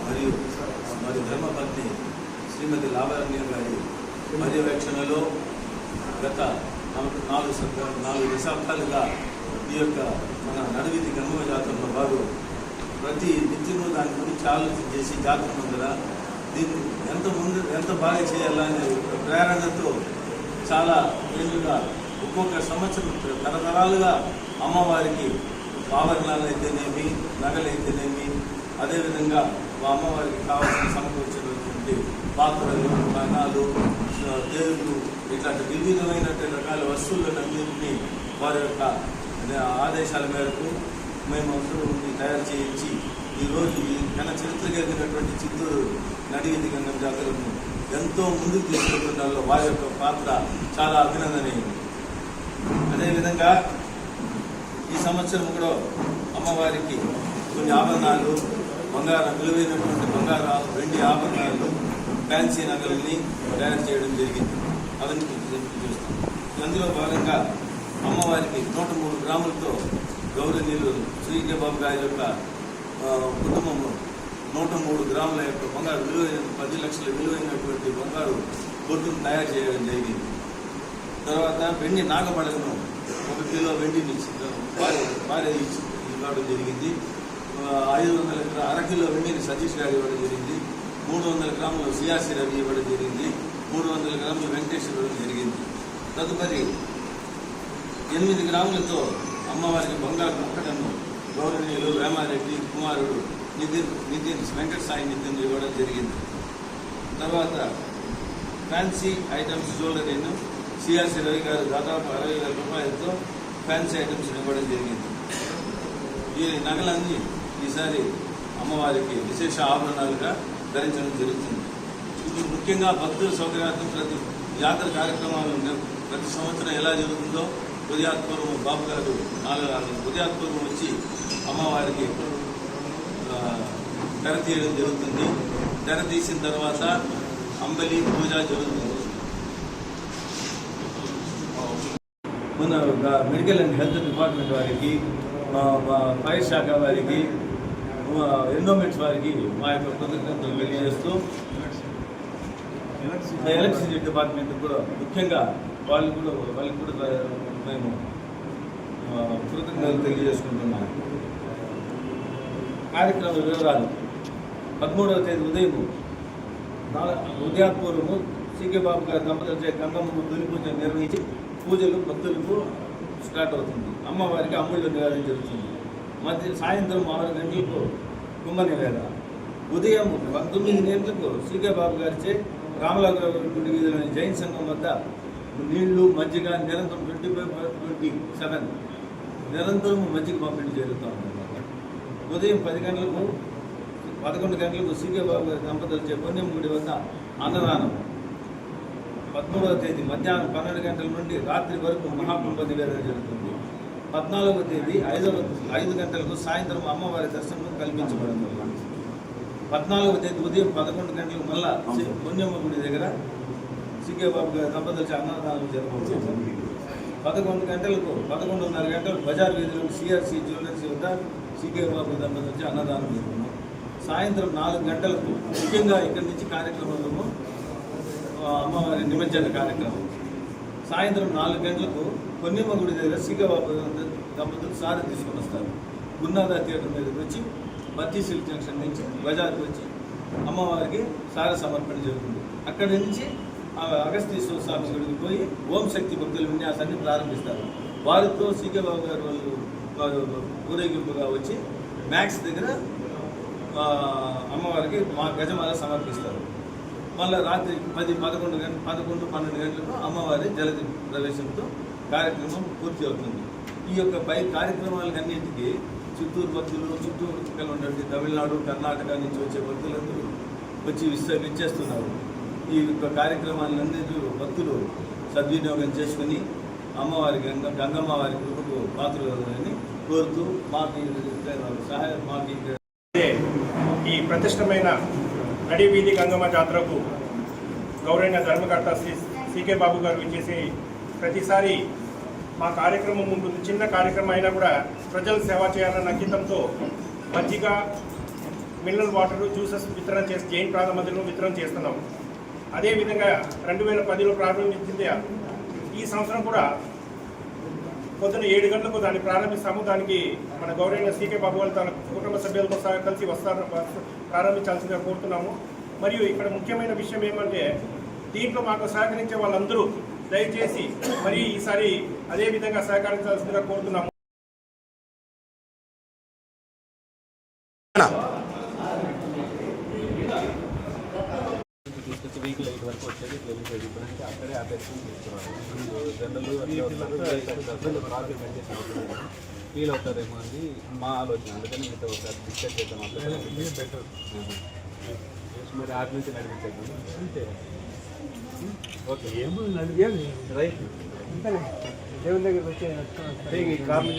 మరి ధర్మపత్ని శ్రీమతి లాభరణ్య గారి పర్యవేక్షణలో గత నాలుగు నాలుగు దశాబ్దాలుగా ఈ యొక్క మన నడివిధి గంగమ్మ జాతరలో వారు ప్రతి నిత్యము దాని గురించి ఆలోచన చేసి జాతర ముందర దీన్ని ఎంత ముందు ఎంత బాగా చేయాలనే ప్రేరణతో చాలా ఏళ్ళుగా ఒక్కొక్క సంవత్సరం తరతరాలుగా అమ్మవారికి ఆభరణాలు అయితేనేమి నగలు అయితేనేమి అదేవిధంగా మా అమ్మవారికి కావాల్సిన సమకూర్చినటువంటి పాత్రలు కణాలు దేవుళ్ళు ఇట్లాంటి వివిధమైనటువంటి రకాల వస్తువులను అన్నింటినీ వారి యొక్క ఆదేశాల మేరకు మేము అందరూ తయారు చేయించి ఈరోజు ఈ ఘన చరిత్ర కలిగినటువంటి చిత్తూరు నడిగిది గంగం జాతరను ఎంతో ముందుకు తీసుకెళ్తుండడంలో వారి యొక్క పాత్ర చాలా అభినందనీయం అదేవిధంగా ఈ సంవత్సరం కూడా అమ్మవారికి కొన్ని ఆభరణాలు బంగారం విలువైనటువంటి బంగారాలు వెండి ఆభరణాలు ఫ్యాన్సీ నగలని తయారు చేయడం జరిగింది. అవన్నీ చూస్తాం అందులో భాగంగా అమ్మవారికి నూట మూడు గ్రాములతో గౌరవనీయులు శ్రీ బాబు గారి యొక్క కుటుంబము నూట మూడు గ్రాముల యొక్క బంగారు విలువైన పది లక్షల విలువైనటువంటి బంగారు బొట్టును తయారు చేయడం జరిగింది. తర్వాత వెండి నాగపడకను ఒక కిలో వెండిని భార్య భార్య ఇవ్వడం జరిగింది. ఐదు వందల అరకిలో అర కిలో సతీష్ గారు ఇవ్వడం జరిగింది. మూడు వందల గ్రాములు సిఆర్సీ రవి ఇవ్వడం జరిగింది. మూడు వందల గ్రాములు వెంకటేశ్వర ఇవ్వడం జరిగింది. తదుపరి ఎనిమిది గ్రాములతో అమ్మవారికి బంగారు ముక్కటను గౌరవనీయులు వేమారెడ్డి కుమారుడు నితిన్ నితిన్ వెంకట సాయి నితిన్ ఇవ్వడం జరిగింది. తర్వాత ఫ్యాన్సీ ఐటమ్స్ జ్యువెలరీను సిఆర్సి రవి గారు దాదాపు అరవై వేల రూపాయలతో ఫ్యాన్సీ ఐటమ్స్ ఇవ్వడం జరిగింది. ఈ నగలన్నీ ఈసారి అమ్మవారికి విశేష ఆభరణాలుగా ధరించడం జరుగుతుంది. ఇది ముఖ్యంగా భక్తుల సౌకర్యార్థం ప్రతి జాతర కార్యక్రమాలు ప్రతి సంవత్సరం ఎలా జరుగుతుందో ఉదయాత్పూర్వం బాబు గారు నాలుగు ఉదయాత్పూర్వం వచ్చి అమ్మవారికి తెర తీయడం జరుగుతుంది. తెర తీసిన తర్వాత అంబలి పూజ జరుగుతుంది. మన మెడికల్ అండ్ హెల్త్ డిపార్ట్మెంట్ వారికి ఫైర్ శాఖ వారికి ఎండోమెంట్స్ ఎన్నోమెంట్స్ వారికి మా యొక్క కృతజ్ఞతలు తెలియజేస్తూ ఎలక్ట్రిసిటీ డిపార్ట్మెంట్ కూడా ముఖ్యంగా వాళ్ళు కూడా వాళ్ళకి కూడా మేము కృతజ్ఞతలు తెలియజేసుకుంటున్నాం. కార్యక్రమ వివరాలు పదమూడవ తేదీ ఉదయం ఉదయాపూర్వము సీకే బాబు గారి దంపతులచే గంగమ్మ తొలి పూజ నిర్వహించి పూజలు భక్తులకు స్టార్ట్ అవుతుంది. అమ్మవారికి అమ్ముళ్ళు నివేదన జరుగుతుంది. మధ్య సాయంత్రం ఆరు గంటలకు కుంభ నివేదన ఉదయం తొమ్మిది గంటలకు సీకే బాబు గారిచే రామలాగరావు గుడి వీధిలోని జైన్ సంఘం వద్ద నీళ్ళు మజ్జిగ నిరంతరం ట్వంటీ ఫైవ్ ట్వంటీ సెవెన్ నిరంతరం మజ్జిగ పంపిణీ జరుగుతూ ఉదయం పది గంటలకు పదకొండు గంటలకు సీకే బాబు గారి దంపతులచే పుణ్యం గుడి వద్ద అన్నదానం. పదమూడవ తేదీ మధ్యాహ్నం పన్నెండు గంటల నుండి రాత్రి వరకు మహాకుంభ నివేదన జరుగుతుంది. పద్నాలుగవ తేదీ ఐదవ ఐదు గంటలకు సాయంత్రం అమ్మవారి దర్శనం కల్పించబడింది పద్నాలుగవ తేదీ ఉదయం పదకొండు గంటలకు మళ్ళా పుణ్యమ్మ గుడి దగ్గర సీకే బాబు గారి దంపతులచే అన్నదానం జరుగుతుంది పదకొండు గంటలకు పదకొండున్నర గంటలకు బజార్ వీధిలో సిఆర్సి జ్యువెలర్స్ వద్ద సీకే బాబు దంపతులచే అన్నదానం జరుగుతుంది. సాయంత్రం నాలుగు గంటలకు ముఖ్యంగా ఇక్కడి నుంచి కార్యక్రమంలో అమ్మవారి నిమజ్జన కార్యక్రమం. సాయంత్రం నాలుగు గంటలకు కొన్నిమ్మ గుడి దగ్గర సీగబాబు దంపతులు సారి తీసుకొని వస్తారు. గున్నాదా థియేటర్ మీదకి వచ్చి బత్తీ సిల్క్ జంక్షన్ నుంచి బజార్కి వచ్చి అమ్మవారికి సార సమర్పణ జరుగుతుంది. అక్కడి నుంచి అగస్తీశ్వర స్వామి గుడికి పోయి ఓం శక్తి భక్తుల విన్యాసాన్ని ప్రారంభిస్తారు. వారితో సీగబాబు గారు వాళ్ళు వారు ఊరేగింపుగా వచ్చి మ్యాక్స్ దగ్గర అమ్మవారికి మా గజమాల సమర్పిస్తారు. మళ్ళీ రాత్రి పది పదకొండు గంట పదకొండు పన్నెండు గంటలకు అమ్మవారి జలది ప్రవేశంతో కార్యక్రమం పూర్తి అవుతుంది. ఈ యొక్క పై కార్యక్రమాలన్నింటికి చిత్తూరు భక్తులు చుట్టూరు చుక్కలు ఉన్నటువంటి తమిళనాడు కర్ణాటక నుంచి వచ్చే భక్తులందరూ వచ్చి విశ్వ విచ్చేస్తున్నారు. ఈ యొక్క కార్యక్రమాలన్నింటి భక్తులు సద్వినియోగం చేసుకుని అమ్మవారి గంగ గంగమ్మ వారి కృపకు పాత్రలని కోరుతూ మాకు సహాయం మాకు ఈ ప్రతిష్టమైన నడి వీధి గంగమ్మ జాతరకు గౌరవ ధర్మకర్త శ్రీ సికే బాబు గారు ఇచ్చేసి ప్రతిసారి మా కార్యక్రమం ఉంటుంది చిన్న కార్యక్రమం అయినా కూడా ప్రజలు సేవ చేయాలన్న అంకితంతో మజ్జిగ మినరల్ వాటర్ జ్యూసెస్ వితరణ చేసి జైన్ ప్రాంత మధ్యలో వితరణ చేస్తున్నాం. అదేవిధంగా రెండు వేల పదిలో ప్రారంభించింది ఈ సంవత్సరం కూడా పొద్దున ఏడు గంటలకు దాన్ని ప్రారంభిస్తాము. దానికి మన గౌరవ సీకే బాబు వాళ్ళు తన కుటుంబ సభ్యులతో సహా కలిసి వస్తారు ప్రారంభించాల్సిందిగా కోరుతున్నాము. మరియు ఇక్కడ ముఖ్యమైన విషయం ఏమంటే దీంట్లో మాకు సహకరించే వాళ్ళందరూ దయచేసి మరి ఈసారి అదే విధంగా సహకరించాల్సిందిగా కోరుతున్నాము. ఎయిట్ వరకు వచ్చేది వెళ్ళిపోయేది ఇప్పుడంటే అక్కడే జనరల్ ట్రాఫిక్ మెయింటైన్ ఫీల్ అవుతారేమో అని మా ఆలోచన. అందుకని మీతో ఒకసారి డిస్కస్ చేద్దాం బెటర్ మరి ఆటి నుంచి నడిపించేద్దాం అంతే. ఓకే. ఏమో రైట్. దేవుని దగ్గరికి వచ్చే ఈ కార్ నుంచి